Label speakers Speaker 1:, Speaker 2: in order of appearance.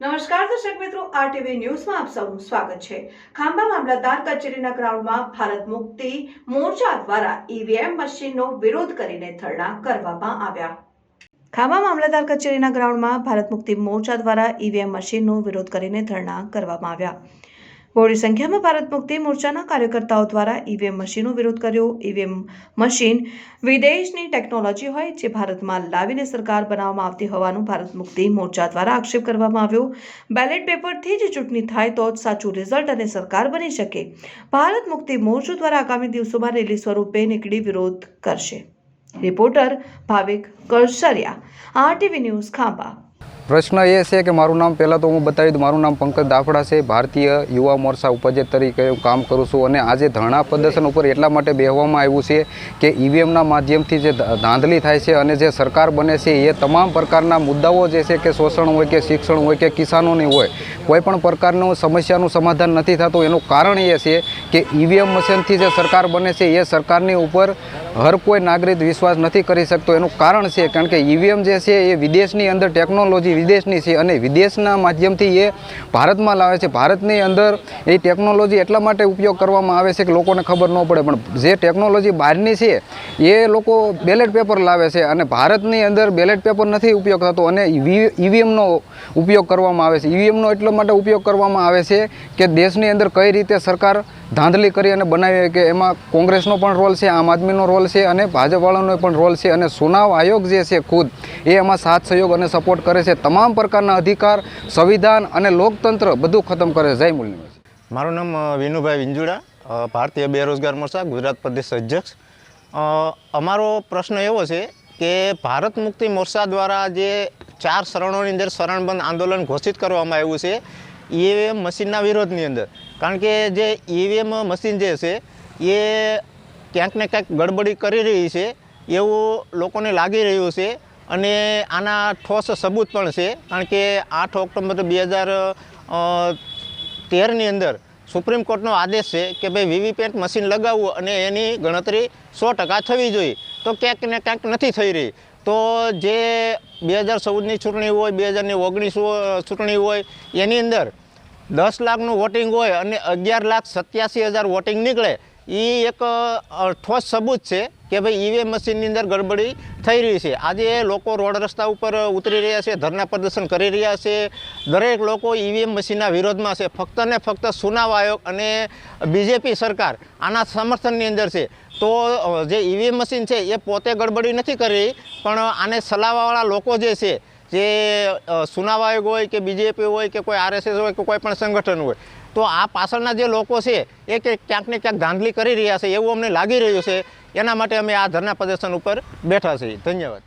Speaker 1: નમસ્કાર દર્શક મિત્રો, આરટીવી ન્યૂઝમાં આપ સૌનું સ્વાગત છે. ખાંભા મામલતદાર કચેરીના ગ્રાઉન્ડમાં ભારત મુક્તિ મોરચા દ્વારા ઈવીએમ મશીનનો વિરોધ કરીને ધરણા કરવામાં આવ્યા. ખાંભા મામલતદાર કચેરીના ગ્રાઉન્ડમાં ભારત મુક્તિ મોરચા દ્વારા ઈવીએમ મશીનનો વિરોધ કરીને ધરણા કરવામાં આવ્યા. બહોળી સંખ્યામાં ભારત મુક્તિ મોરચાના કાર્યકર્તાઓ દ્વારા ઈવીએમ મશીનનો વિરોધ કર્યો. ઈવીએમ મશીન વિદેશની ટેકનોલોજી હોય જે ભારતમાં લાવીને સરકાર બનાવવામાં આવતી હોવાનું ભારત મુક્તિ મોરચા દ્વારા આક્ષેપ કરવામાં આવ્યો. બેલેટ પેપરથી જ ચૂંટણી થાય તો જ સાચું રિઝલ્ટ અને સરકાર બની શકે. ભારત મુક્તિ મોરચો દ્વારા આગામી દિવસોમાં રેલી સ્વરૂપે નીકળી વિરોધ કરશે. Reporter Bhavik Karsariya RTV news Khambha.
Speaker 2: પ્રશ્ન એ છે કે મારું નામ પહેલાં તો હું બતાવી દઉં. મારું નામ પંકજ દાફડા છે. ભારતીય યુવા મોરચા ઉપાધ્યક્ષ તરીકે હું કામ કરું છું અને આજે ધરણા પ્રદર્શન ઉપર એટલા માટે બેહવામાં આવ્યું છે કે ઈવીએમના માધ્યમથી જે ધાંધલી થાય છે અને જે સરકાર બને છે એ તમામ પ્રકારના મુદ્દાઓ જે છે કે શોષણ હોય કે શિક્ષણ હોય કે કિસાનોની હોય કોઈપણ પ્રકારનું સમસ્યાનું સમાધાન નથી થતું. એનું કારણ એ છે કે ઈવીએમ મશીનથી જે સરકાર બને છે એ સરકારની ઉપર હર કોઈ નાગરિક વિશ્વાસ નથી કરી શકતો. એનું કારણ છે કારણ કે ઈવીએમ જે છે એ વિદેશની અંદર ટેકનોલોજી વિદેશની છે અને વિદેશના માધ્યમથી એ ભારતમાં લાવે છે. ભારતની અંદર એ ટેકનોલોજી એટલા માટે ઉપયોગ કરવામાં આવે છે કે લોકોને ખબર ન પડે. પણ જે ટેકનોલોજી બહારની છે, એ લોકો બેલેટ પેપર લાવે છે અને ભારતની અંદર બેલેટ પેપર નથી ઉપયોગ થતો અને ઈવીએમનો ઉપયોગ કરવામાં આવે છે. ઈવીએમનો એટલા માટે ઉપયોગ કરવામાં આવે છે કે દેશની અંદર કઈ રીતે સરકાર ધાંધલી કરી અને બનાવી કે એમાં કોંગ્રેસનો પણ રોલ છે, આમ આદમીનો રોલ છે અને ભાજપવાળાનો પણ રોલ છે અને ચુનાવ આયોગ જે છે ખુદ, એ એમાં સાથ, સહયોગ અને સપોર્ટ કરે છે. તમામ પ્રકારના અધિકાર, સંવિધાન અને લોકતંત્ર બધું ખતમ કરે છે. જય મુરલી
Speaker 3: મારું નામ વિનુભાઈ વિંજુડા ભારતીય બેરોજગાર મોરચા, ગુજરાત પ્રદેશ અધ્યક્ષ. અમારો પ્રશ્ન એવો છે કે ભારત મુક્તિ મોરચા દ્વારા જે ચાર શરણોની અંદર શરણબંધ આંદોલન ઘોષિત કરવામાં આવ્યું છે ઈવીએમ મશીનના વિરોધની અંદર. કારણ કે જે ઈવીએમ મશીન જે છે, એ ક્યાંક ને ક્યાંક ગડબડી કરી રહી છે, એવું લોકોને લાગી રહ્યું છે અને આના ઠોસ સબૂત પણ છે, કારણ કે આઠ ઓક્ટોબર બે હજાર તેરની અંદર સુપ્રીમ કોર્ટનો આદેશ છે કે ભાઈ વીવીપેટ મશીન લગાવવું અને એની ગણતરી સો ટકા થવી જોઈએ. તો ક્યાંક ને ક્યાંક નથી થઈ રહી. તો જે બે હજાર ચૌદની ચૂંટણી હોય, બે હજારની ઓગણીસ ચૂંટણી હોય, એની અંદર દસ લાખનું વોટિંગ હોય અને અગિયાર લાખ સત્યાસી હજાર વોટિંગ નીકળે એ એક ઠોસ સબૂત છે કે ભાઈ ઈવીએમ મશીનની અંદર ગડબડી થઈ રહી છે. આજે લોકો રોડ રસ્તા ઉપર ઉતરી રહ્યા છે ધરના પ્રદર્શન કરી રહ્યા છે. દરેક લોકો ઈવીએમ મશીનના વિરોધમાં છે. ફક્ત ને ફક્ત સુનાવ આયોગ અને બીજેપી સરકાર આના સમર્થનની અંદર છે. તો જે ઈવીએમ મશીન છે, એ પોતે ગડબડી નથી કરી પણ આને ચલાવવાવાળા લોકો જે છે જે આયોગ હોય કે બીજેપી હોય કે કોઈ આરએસએસ હોય કે કોઈ પણ સંગઠન હોય, તો આ પાછળના જે લોકો છે, એ કે ક્યાંક ને ક્યાંક ધાંધલી કરી રહ્યા છે, એવું અમને લાગી રહ્યું છે. એના માટે અમે આ ધરના પ્રદર્શન ઉપર બેઠા છીએ. ધન્યવાદ.